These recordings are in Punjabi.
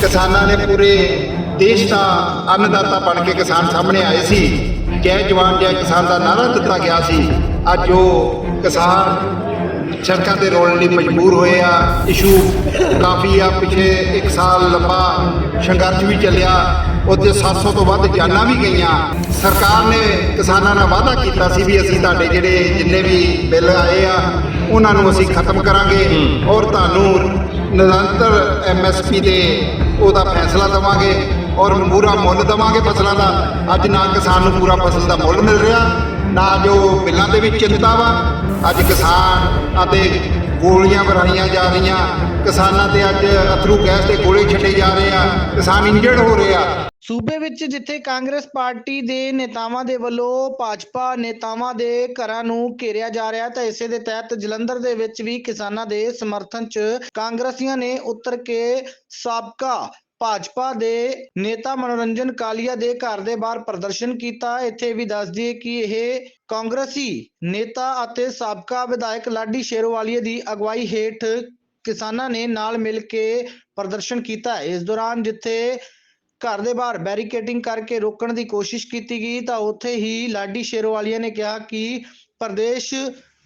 ਕਿਸਾਨਾਂ ਨੇ ਪੂਰੇ ਦੇਸ਼ ਦਾ ਅੰਨਦਾਤਾ ਬਣ ਕੇ ਕਿਸਾਨ ਸਾਹਮਣੇ ਆਏ ਸੀ। ਜੈ ਜਵਾਨ, ਜੈ ਕਿਸਾਨ ਦਾ ਨਾਰਾ ਦਿੱਤਾ ਗਿਆ ਸੀ। ਅੱਜ ਉਹ ਕਿਸਾਨ ਸੜਕਾਂ ਤੇ ਰੋਲਣ ਲਈ ਮਜਬੂਰ ਹੋਏ ਆ। ਇਸ਼ੂ ਕਾਫੀ ਆ। ਪਿਛੇ 1 ਸਾਲ ਲੰਬਾ ਸੰਘਰਸ਼ ਵੀ ਚੱਲਿਆ। ਉਹਦੇ 700 ਤੋਂ ਵੱਧ ਜਾਨਾਂ ਵੀ ਗਈਆਂ। ਸਰਕਾਰ ਨੇ ਕਿਸਾਨਾਂ ਨਾਲ ਵਾਅਦਾ ਕੀਤਾ ਸੀ ਵੀ ਅਸੀਂ ਤੁਹਾਡੇ ਜਿਹੜੇ ਜਿੰਨੇ ਵੀ ਬਿੱਲ ਆਏ ਆ ਉਹਨਾਂ ਨੂੰ ਅਸੀਂ ਖਤਮ ਕਰਾਂਗੇ ਔਰ ਤੁਹਾਨੂੰ ਨਿਰੰਤਰ ਐਮਐਸਪੀ ਦੇ ਉਹਦਾ ਫੈਸਲਾ ਦਵਾਂਗੇ ਔਰ ਪੂਰਾ ਮੁੱਲ ਦਵਾਂਗੇ ਫਸਲਾਂ ਦਾ। ਅੱਜ ਨਾ ਕਿਸਾਨ ਨੂੰ ਪੂਰਾ ਫਸਲ ਦਾ ਮੁੱਲ ਮਿਲ ਰਿਹਾ, ਨਾ ਜੋ ਬਿੱਲਾਂ ਦੇ ਵਿੱਚ ਚਿੰਤਾ ਵਾ। ਅੱਜ ਕਿਸਾਨ ਅਤੇ ਗੋਲੀਆਂ ਵਰਾਈਆਂ ਜਾ ਰਹੀਆਂ। ਕਿਸਾਨਾਂ ਤੇ ਅੱਜ ਅਥਰੂ ਗੈਸ ਦੇ ਗੋਲੇ ਛੱਡੇ ਜਾ ਰਹੇ ਆ। ਕਿਸਾਨ ਇੰਜਰਡ ਹੋ ਰਹੇ ਆ। ਸੂਬੇ ਵਿੱਚ ਜਿੱਥੇ ਕਾਂਗਰਸ ਪਾਰਟੀ ਦੇ ਨੇਤਾਵਾਂ ਦੇ ਵੱਲੋਂ ਭਾਜਪਾ ਨੇਤਾਵਾਂ ਦੇ ਘਰਾਂ ਨੂੰ ਘੇਰਿਆ ਜਾ ਰਿਹਾ ਤਾਂ ਇਸੇ ਦੇ ਤਹਿਤ ਜਲੰਧਰ ਦੇ ਵਿੱਚ ਵੀ ਕਿਸਾਨਾਂ ਦੇ ਸਮਰਥਨ 'ਚ ਕਾਂਗਰਸੀਆਂ ਨੇ ਉਤਰ ਕੇ ਸਾਬਕਾ ਭਾਜਪਾ ਦੇ ਨੇਤਾ ਮਨੋਰੰਜਨ ਕਾਲੀਆ ਦੇ ਘਰ ਦੇ ਬਾਹਰ ਪ੍ਰਦਰਸ਼ਨ ਕੀਤਾ। ਇੱਥੇ ਵੀ ਦੱਸ ਦਈਏ ਕਿ ਇਹ ਕਾਂਗਰਸੀ ਨੇਤਾ ਅਤੇ ਸਾਬਕਾ ਵਿਧਾਇਕ ਲਾਡੀ ਸ਼ੇਰੋਵਾਲੀਆ ਦੀ ਅਗਵਾਈ ਹੇਠ ਕਿਸਾਨਾਂ ਨੇ ਨਾਲ ਮਿਲ ਕੇ ਪ੍ਰਦਰਸ਼ਨ ਕੀਤਾ। ਇਸ ਦੌਰਾਨ ਜਿੱਥੇ ਘਰ ਦੇ ਬਾਹਰ ਬੈਰੀਕੇਡਿੰਗ ਕਰਕੇ ਰੋਕਣ ਦੀ ਕੋਸ਼ਿਸ਼ ਕੀਤੀ ਗਈ, ਤਾਂ ਉੱਥੇ ਹੀ ਲਾਡੀ ਸ਼ੇਰੋਵਾਲੀਆ ਨੇ ਕਿਹਾ ਕਿ ਪ੍ਰਦੇਸ਼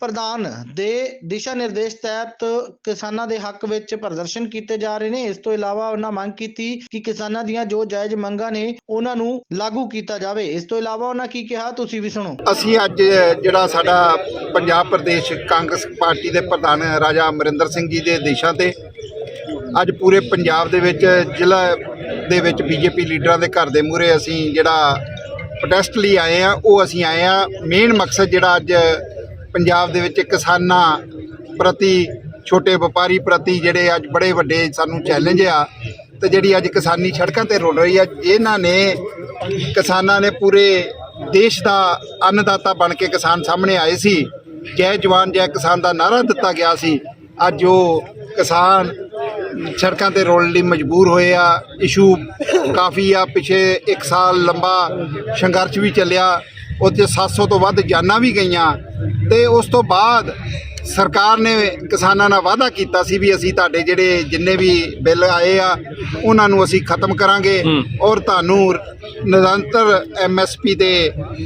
ਪ੍ਰਧਾਨ ਦੇ ਦਿਸ਼ਾ ਨਿਰਦੇਸ਼ ਤਹਿਤ ਕਿਸਾਨਾਂ ਦੇ ਹੱਕ ਵਿੱਚ ਪ੍ਰਦਰਸ਼ਨ ਕੀਤੇ ਜਾ ਰਹੇ ਨੇ। ਇਸ ਤੋਂ ਇਲਾਵਾ ਉਹਨਾਂ ਮੰਗ ਕੀਤੀ ਕਿ ਕਿਸਾਨਾਂ ਦੀਆਂ ਜੋ ਜਾਇਜ਼ ਮੰਗਾਂ ਨੇ, ਉਹਨਾਂ ਨੂੰ ਲਾਗੂ ਕੀਤਾ ਜਾਵੇ। ਇਸ ਤੋਂ ਇਲਾਵਾ ਉਹਨਾਂ ਕੀ ਕਿਹਾ, ਤੁਸੀਂ ਵੀ ਸੁਣੋ। ਅਸੀਂ ਅੱਜ ਜਿਹੜਾ ਸਾਡਾ ਪੰਜਾਬ ਪ੍ਰਦੇਸ਼ ਕਾਂਗਰਸ ਪਾਰਟੀ ਦੇ ਪ੍ਰਧਾਨ ਰਾਜਾ ਅਮਰਿੰਦਰ ਸਿੰਘ ਜੀ ਦੇ ਦੇਸ਼ਾਂ ਤੇ, ਅੱਜ ਪੂਰੇ ਪੰਜਾਬ ਦੇ ਵਿੱਚ, ਜ਼ਿਲ੍ਹਾ ਦੇ ਵਿੱਚ ਬੀਜੇਪੀ ਲੀਡਰਾਂ ਦੇ ਘਰ ਦੇ ਮੂਹਰੇ ਅਸੀਂ ਜਿਹੜਾ ਪ੍ਰੋਟੈਸਟ ਲਈ ਆਏ ਆ ਉਹ ਅਸੀਂ ਆਏ ਆ ਮੇਨ ਮਕਸਦ ਜਿਹੜਾ ਅੱਜ ਪੰਜਾਬ ਦੇ ਵਿੱਚ ਕਿਸਾਨਾਂ ਪ੍ਰਤੀ, ਛੋਟੇ ਵਪਾਰੀ ਪ੍ਰਤੀ ਜਿਹੜੇ ਅੱਜ ਬੜੇ ਵੱਡੇ ਸਾਨੂੰ ਚੈਲੰਜ ਆ ਤੇ ਜਿਹੜੀ ਅੱਜ ਕਿਸਾਨੀ ਸੜਕਾਂ ਤੇ ਰੁਲ ਰਹੀ ਆ, ਇਹਨਾਂ ਨੇ ਕਿਸਾਨਾਂ ਨੇ ਪੂਰੇ ਦੇਸ਼ ਦਾ ਅੰਨਦਾਤਾ ਬਣ ਕੇ ਕਿਸਾਨ ਸਾਹਮਣੇ ਆਏ ਸੀ। ਜੈ ਜਵਾਨ, ਜੈ ਕਿਸਾਨ ਦਾ ਨਾਰਾ ਦਿੱਤਾ ਗਿਆ ਸੀ। ਅੱਜ ਉਹ ਕਿਸਾਨ ਸੜਕਾਂ ਤੇ ਰੋਲਣ ਲਈ ਮਜਬੂਰ ਹੋਏ ਆ। ਇਸ਼ੂ ਕਾਫੀ ਆ, ਪਿਛੇ 1 ਸਾਲ ਲੰਬਾ ਸੰਘਰਸ਼ ਵੀ ਚੱਲਿਆ। ਉਹਦੇ 700 ਤੋਂ ਵੱਧ ਜਾਨਾਂ ਵੀ ਗਈਆਂ ਤੇ ਉਸ ਤੋਂ ਬਾਅਦ ਸਰਕਾਰ ਨੇ ਕਿਸਾਨਾਂ ਨਾਲ ਵਾਅਦਾ ਕੀਤਾ ਸੀ ਵੀ ਅਸੀਂ ਤੁਹਾਡੇ ਜਿਹੜੇ ਜਿੰਨੇ ਵੀ ਬਿੱਲ ਆਏ ਆ ਉਹਨਾਂ ਨੂੰ ਅਸੀਂ ਖਤਮ ਕਰਾਂਗੇ ਔਰ ਤੁਹਾਨੂੰ ਨਿਰੰਤਰ ਐਮਐਸਪੀ ਦੇ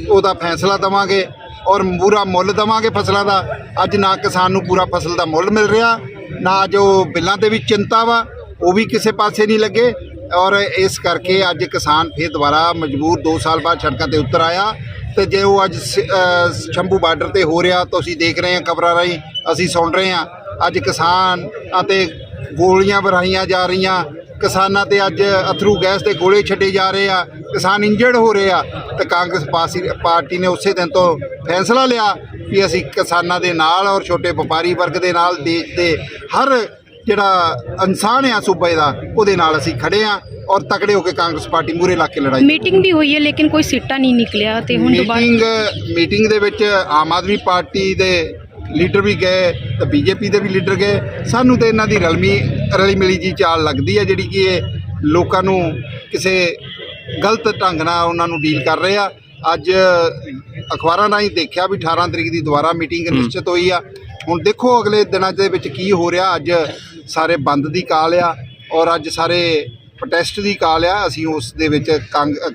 ਉਹਦਾ ਫੈਸਲਾ ਦਵਾਂਗੇ ਔਰ ਪੂਰਾ ਮੁੱਲ ਦਵਾਂਗੇ ਫਸਲਾਂ ਦਾ। ਅੱਜ ਨਾ ਕਿਸਾਨ ਨੂੰ ਪੂਰਾ ਫਸਲ ਦਾ ਮੁੱਲ ਮਿਲ ਰਿਹਾ ਨਾ ਜੋ ਬਿੱਲਾਂ ਦੇ ਵਿੱਚ ਚਿੰਤਾ ਵਾ ਉਹ ਵੀ ਕਿਸੇ ਪਾਸੇ ਨਹੀਂ ਲੱਗੇ ਔਰ ਇਸ ਕਰਕੇ ਅੱਜ ਕਿਸਾਨ ਫਿਰ ਦੁਬਾਰਾ ਮਜਬੂਰ 2 ਸਾਲ ਬਾਅਦ ਸੜਕਾਂ ਤੇ ਉਤਰ ਆਇਆ। ਤੇ ਜੇ ਉਹ ਅੱਜ ਸ- ਸ਼ੰਭੂ ਬਾਰਡਰ ਤੇ ਹੋ ਰਿਹਾ ਤੁਸੀਂ ਦੇਖ ਰਹੇ ਹਾਂ ਖਬਰਾਂ ਰਾਹੀਂ, ਅਸੀਂ ਸੁਣ ਰਹੇ ਹਾਂ। ਅੱਜ ਕਿਸਾਨ ਅਤੇ ਗੋਲੀਆਂ ਵਰਾਈਆਂ ਜਾ ਰਹੀਆਂ। ਕਿਸਾਨਾਂ ਤੇ ਅੱਜ ਅਥਰੂ ਗੈਸ 'ਤੇ ਗੋਲੇ ਛੱਡੇ ਜਾ ਰਹੇ ਆ। ਕਿਸਾਨ ਇੰਜਰਡ ਹੋ ਰਹੇ ਆ। ਤੇ ਕਾਂਗਰਸ ਪਾਸੀ- ਪਾਰਟੀ ਨੇ ਉਸੇ ਦਿਨ ਤੋਂ ਫੈਸਲਾ ਲਿਆ ਵੀ ਅਸੀਂ ਕਿਸਾਨਾਂ ਦੇ ਨਾਲ ਔਰ ਛੋਟੇ ਵਪਾਰੀ ਵਰਗ ਦੇ ਨਾਲ, ਦੇਸ਼ ਦੇ ਹਰ ਜਿਹੜਾ ਇਨਸਾਨ ਆ ਸੂਬੇ ਦਾ ਉਹਦੇ ਨਾਲ ਅਸੀਂ ਖੜੇ ਆ ਔਰ ਤਕੜੇ ਹੋ ਕੇ ਕਾਂਗਰਸ ਪਾਰਟੀ ਮੂਰੇ ਲਾ ਕੇ ਲੜਾਈ ਮੀਟਿੰਗ ਵੀ ਹੋਈ ਹੈ ਲੇਕਿਨ ਕੋਈ ਸਿੱਟਾ ਨਹੀਂ ਨਿਕਲਿਆ ਤੇ ਹੁਣ ਦੁਬਾਰਾ ਮੀਟਿੰਗ ਮੀਟਿੰਗ ਦੇ ਵਿੱਚ ਆਮ ਆਦਮੀ ਪਾਰਟੀ ਦੇ ਲੀਡਰ ਵੀ ਗਏ ਤੇ ਬੀਜੇਪੀ ਦੇ ਵੀ ਲੀਡਰ ਗਏ। ਸਾਨੂੰ ਤੇ ਇਹਨਾਂ ਦੀ ਰਲਮੀ ਰਲੀ ਮਿਲੀ ਜੀ ਚਾਲ ਲੱਗਦੀ ਹੈ ਜਿਹੜੀ ਕਿ ਇਹ ਲੋਕਾਂ ਨੂੰ ਕਿਸੇ ਗਲਤ ਢੰਗ ਨਾਲ ਉਹਨਾਂ ਨੂੰ ਡੀਲ ਕਰ ਰਹੇ ਆ। ਅੱਜ ਅਖਬਾਰਾਂ ਰਾਹੀਂ ਦੇਖਿਆ ਵੀ 18 ਤਰੀਕ ਦੀ ਦੁਬਾਰਾ ਮੀਟਿੰਗ ਨਿਸ਼ਚਿਤ ਹੋਈ ਆ। ਹੁਣ ਦੇਖੋ ਅਗਲੇ ਦਿਨਾਂ ਦੇ ਵਿੱਚ ਕੀ ਹੋ ਰਿਹਾ। ਅੱਜ ਸਾਰੇ ਬੰਦ ਦੀ ਕਾਲ ਆ ਔਰ ਅੱਜ ਸਾਰੇ ਪ੍ਰੋਟੈਸਟ ਦੀ ਕਾਲ ਆ। ਅਸੀਂ ਉਸ ਦੇ ਵਿੱਚ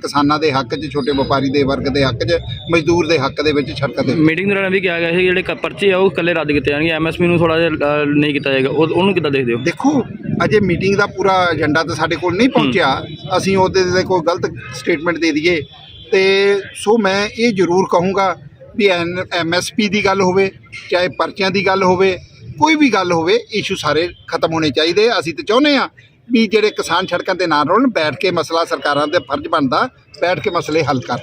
ਕਿਸਾਨਾਂ ਦੇ ਹੱਕ 'ਚ ਛੋਟੇ ਵਪਾਰੀ ਦੇ ਵਰਗ ਦੇ ਹੱਕ 'ਚ ਮਜ਼ਦੂਰ ਦੇ ਹੱਕ ਦੇ ਵਿੱਚ ਸੜਕਾਂ ਤੇ ਮੀਟਿੰਗ ਦੌਰਾਨ ਵੀ ਕਿਹਾ ਗਿਆ ਸੀ ਜਿਹੜੇ ਪਰਚੇ ਆ ਉਹ ਇਕੱਲੇ ਰੱਦ ਕੀਤੇ ਜਾਣਗੇ। ਐਮਐਸਪੀ ਨੂੰ ਥੋੜਾ ਜਿਹਾ ਨਹੀਂ ਕੀਤਾ ਜਾਏਗਾ। ਉਹ- ਉਹਨੂੰ ਕਿੱਦਾਂ ਦੇਖਦੇ ਹੋ? ਦੇਖੋ ਅਜੇ ਮੀਟਿੰਗ ਦਾ ਪੂਰਾ ਏਜੰਡਾ ਤਾਂ ਸਾਡੇ ਕੋਲ ਨਹੀਂ ਪਹੁੰਚਿਆ। ਅਸੀਂ ਉਹਦੇ ਤੇ ਕੋਈ ਗਲਤ ਸਟੇਟਮੈਂਟ ਦੇ ਦਈਏ। ਤੇ ਸੋ ਮੈਂ ਇਹ ਜ਼ਰੂਰ ਕਹੂੰਗਾ ਵੀ ਐਮਐਸਪੀ ਦੀ ਗੱਲ ਹੋਵੇ, ਚਾਹੇ ਪਰਚਿਆਂ ਦੀ ਗੱਲ ਹੋਵੇ, ਕੋਈ ਵੀ ਗੱਲ ਹੋਵੇ ਇਸ਼ੂ ਸਾਰੇ ਖਤਮ ਹੋਣੇ ਚਾਹੀਦੇ ਅਸੀਂ ਤਾਂ ਚਾਹੁੰਦੇ ਆ ਵੀ ਜਿਹੜੇ ਕਿਸਾਨ ਸੜਕਾਂ ਤੇ ਨਾ ਰੋਲਣ, ਬੈਠ ਕੇ ਮਸਲਾ ਸਰਕਾਰਾਂ ਦੇ ਫਰਜ਼ ਬਣਦਾ, ਬੈਠ ਕੇ ਮਸਲੇ ਹੱਲ ਕਰਨ।